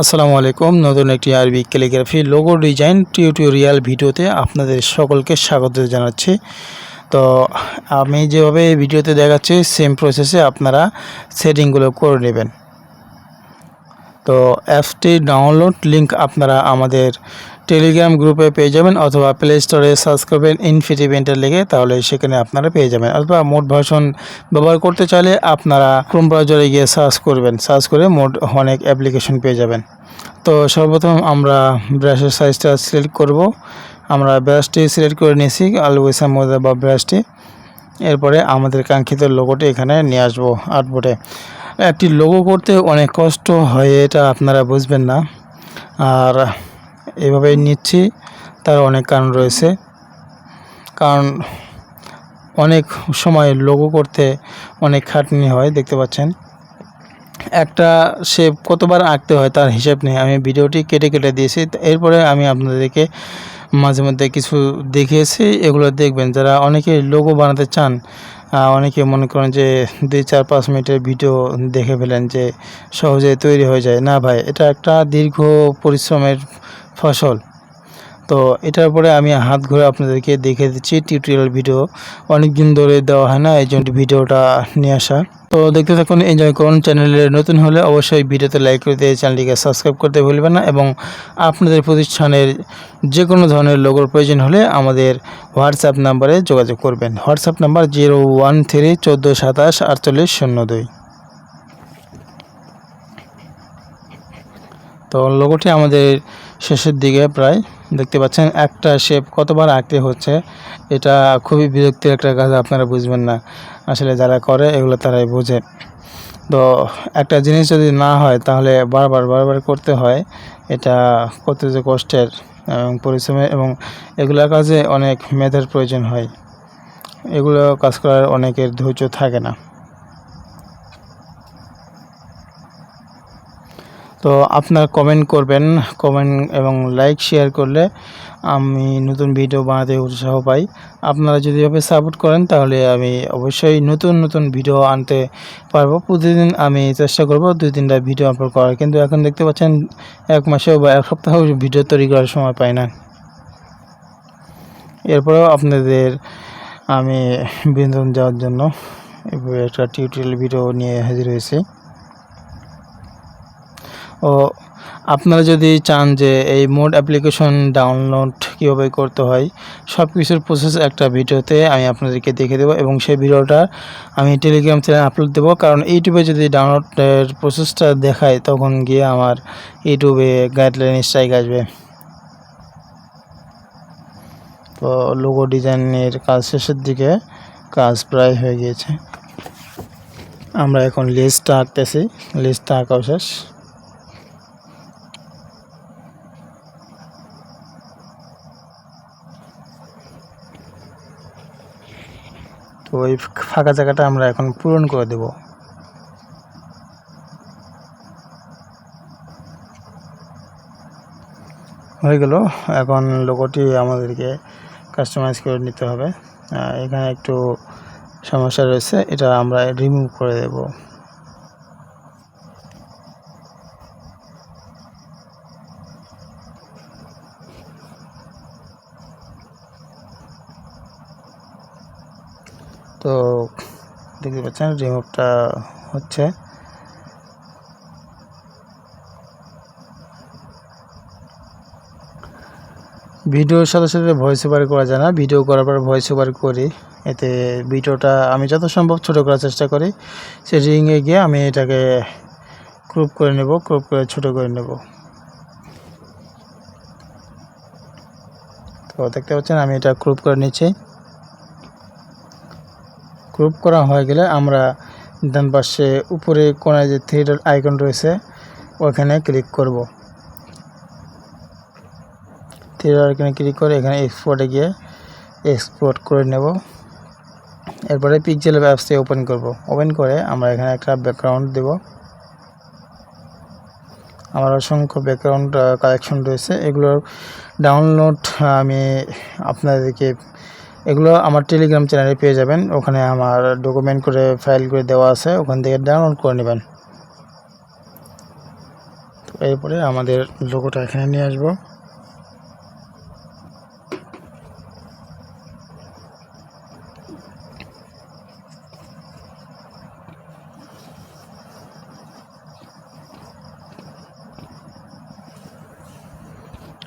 আসসালামু আলাইকুম। নতুন একটি আরবি ক্যালিগ্রাফি লোগো ডিজাইন টিউটোরিয়াল ভিডিওতে আপনাদের সকলকে স্বাগত জানাচ্ছি। তো আমি যেভাবে ভিডিওতে দেখাচ্ছি সেম প্রসেসে আপনারা সেটিংগুলো করে নেবেন। তো অ্যাপসটি ডাউনলোড লিংক আপনারা আমাদের টেলিগ্রাম গ্রুপে পেয়ে যাবেন অথবা প্লে স্টোরে সার্চ করবেন ইনফিটিভেন্টের লিখে তাহলে সেখানে আপনারা পেয়ে যাবেন। অথবা মোট ভার্সন ব্যবহার করতে চাইলে আপনারা ক্রোম ব্রাউজারে গিয়ে সার্চ করবেন। সার্চ করে মোট অনেক অ্যাপ্লিকেশন পেয়ে যাবেন। তো সর্বপ্রথম আমরা ব্রাশের সাইজটা সিলেক্ট করব। আমরা ব্রাশটি সিলেক্ট করে নিয়েছি আলুয়েসার মধ্যে বা ব্রাশটি এরপরে আমাদের কাঙ্ক্ষিত লোগোটি এখানে নিয়ে আসব আর্টবোর্ডে একটি লোগো করতে অনেক কষ্ট হয়, এটা আপনারা বুঝবেন না। আর এভাবে নিচ্ছি, তার অনেক কারণ রয়েছে। কারণ অনেক সময় লোগো করতে অনেক খাটনি হয়, দেখতে পাচ্ছেন। একটা শেপ কতবার আঁকতে হয় তার হিসাব নেই। আমি ভিডিওটি কেটে কেটে দিয়েছি এরপরে আমি আপনাদেরকে মাঝে মধ্যে কিছু দেখিয়েছি, এগুলো দেখবেন। যারা অনেকে লোগো বানাতে চান অনেকে মনে করেন যে দুই চার পাঁচ মিনিটের ভিডিও দেখে ফেলেন যে সহজে তৈরি হয়ে যায়। না ভাই, এটা একটা দীর্ঘ পরিশ্রমের ফসল। তো এটার পরে আমি হাত ঘুরে আপনাদেরকে দেখে দিচ্ছি টিউটোরিয়াল ভিডিও অনেক দিন ধরে দেওয়া হয় না, এই জন্য ভিডিওটা নিয়ে আসা। তো দেখতে থাকুন এনজয় করুন। চ্যানেলে নতুন হলে অবশ্যই ভিডিওতে লাইক করে দিয়ে চ্যানেলটিকে সাবস্ক্রাইব করতে ভুলবেন না এবং আপনাদের প্রতিষ্ঠানের যে কোনো ধরনের লোগোর প্রয়োজন হলে আমাদের হোয়াটসঅ্যাপ নাম্বারে যোগাযোগ করবেন। WhatsApp number zero one three চোদ্দ সাতাশ আটচল্লিশ শূন্য দুই। তো লোগোটি আমাদের শেষের দিকে প্রায়। দেখতে পাচ্ছেন, একটা শেপ কতবার আঁকতে হচ্ছে, এটা খুবই বিরক্তির একটা কাজ আপনারা বুঝবেন না। আসলে যারা করে, এগুলো তারাই বোঝে। তো একটা জিনিস যদি না হয়, তাহলে বারবার বারবার করতে হয়। এটা করতে যে কষ্টের, এবং পরিশ্রমের এবং এগুলোর কাজে অনেক মেধার প্রয়োজন হয়। এগুলো কাজ করার অনেকের ধৈর্য থাকে না। তো আপনারা কমেন্ট করবেন কমেন্ট এবং লাইক শেয়ার করলে আমি নতুন ভিডিও বানাতে উৎসাহ পাই। আপনারা যদি এভাবে সাপোর্ট করেন, তাহলে আমি অবশ্যই নতুন নতুন ভিডিও আনতে পারব। প্রতিদিন আমি চেষ্টা করব দুই, তিনটা ভিডিও আপলোড করার। কিন্তু এখন দেখতে পাচ্ছেন, এক মাসেও বা এক সপ্তাহেও ভিডিও তৈরি করার সময় পাই না। এরপরেও আপনাদের আমি বিনোদন যাওয়ার জন্য একটা টিউটোরিয়াল ভিডিও নিয়ে হাজির হয়েছি। ও আপনারা যদি চান যে এই মোড অ্যাপ্লিকেশন ডাউনলোড কীভাবে করতে হয় সব কিছুর প্রসেস একটা ভিডিওতে আমি আপনাদেরকে দেখে দেবো এবং সেই ভিডিওটা আমি টেলিগ্রাম চ্যানেল আপলোড দেবো। কারণ ইউটিউবে যদি ডাউনলোডের প্রসেসটা দেখায়, তখন গিয়ে আমার ইউটিউবে গাইডলাইন স্ট্রাইক আসবে। তো লোগো ডিজাইনের কাজ শেষের দিকে কাজ প্রায় হয়ে গিয়েছে। আমরা এখন লিস্টটা আঁকতেছি। লিস্টটা আঁকাও শেষ। তো ওই ফাঁকা জায়গাটা আমরা এখন পূরণ করে দেব। হয়ে গেল। এখন লোগোটি আমাদেরকে কাস্টমাইজ করে নিতে হবে। এখানে একটু সমস্যা রয়েছে, এটা আমরা রিমুভ করে দেব তো দেখতে পাচ্ছেন রিমুভটা হচ্ছে। ভিডিওর সাথে সাথে ভয়েস ওভার করা যায় না। ভিডিও করার পর ভয়েস ওভার করি। এতে ভিডিওটা আমি যত সম্ভব ছোট করার চেষ্টা করি। সেটিংয়ে গিয়ে আমি এটাকে ক্রুপ করে নেব ক্রুপ করে ছোট করে নেব। তো দেখতে পাচ্ছেন, আমি এটা ক্রুপ করে নিচ্ছি। গ্রুপ করা হয়ে গেলে আমরা ডান পাশে উপরে কোনায় যে থ্রি ডট আইকন রয়েছে, ওখানে ক্লিক করব। থ্রি ডট আইকনে ক্লিক করে এখানে এক্সপোর্টে গিয়ে এক্সপোর্ট করে নেব। এরপরে পিকজেল অ্যাপসটি ওপেন করব। ওপেন করে আমরা এখানে একটা ব্যাকগ্রাউন্ড দেব। আমার অসংখ্য ব্যাকগ্রাউন্ড কালেকশন রয়েছে। এগুলোর ডাউনলোড আমি আপনাদেরকে এগুলো আমার টেলিগ্রাম চ্যানেলে পেয়ে যাবেন। ওখানে আমার ডকুমেন্ট করে ফাইল করে দেওয়া আছে। ওখান থেকে ডাউনলোড করে নেবেন। তো এরপরে আমাদের লোগোটা এখানে নিয়ে আসব।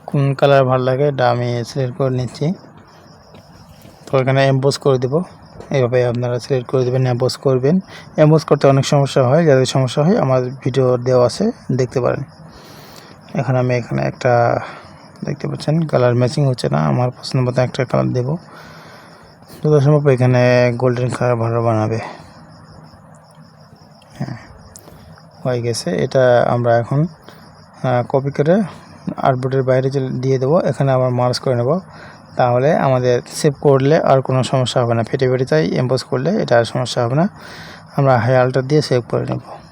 কোন কালার ভালো লাগে এটা আমি সিলেক্ট করে নিচ্ছি। তো এখানে এম্বোস করে দেব। এইভাবে আপনারা সিলেক্ট করে দেবেন এম্বোস করবেন। এম্বোস করতে অনেক সমস্যা হয়, যাদের সমস্যা হয় আমার ভিডিও দেওয়া আছে, দেখতে পারেন। এখন আমি এখানে একটা, দেখতে পাচ্ছেন কালার ম্যাচিং হচ্ছে না, আমার পছন্দ মতো একটা কালার দেবো। যত সম্ভব এখানে গোল্ডেন কালার ভালো বানাবে। হ্যাঁ হয়ে গেছে। এটা আমরা এখন কপি করে আর্টবোর্ডের বাইরে দিয়ে দেবো, এখানে আবার মার্চ করে নেব। তাহলে আমাদের সেভ করলে আর কোনো সমস্যা হবে না। ফেটে ফেটে তাই এম্পোজ করলে এটা আর সমস্যা হবে না। আমরা হাই আল্টার দিয়ে সেভ করে নেব।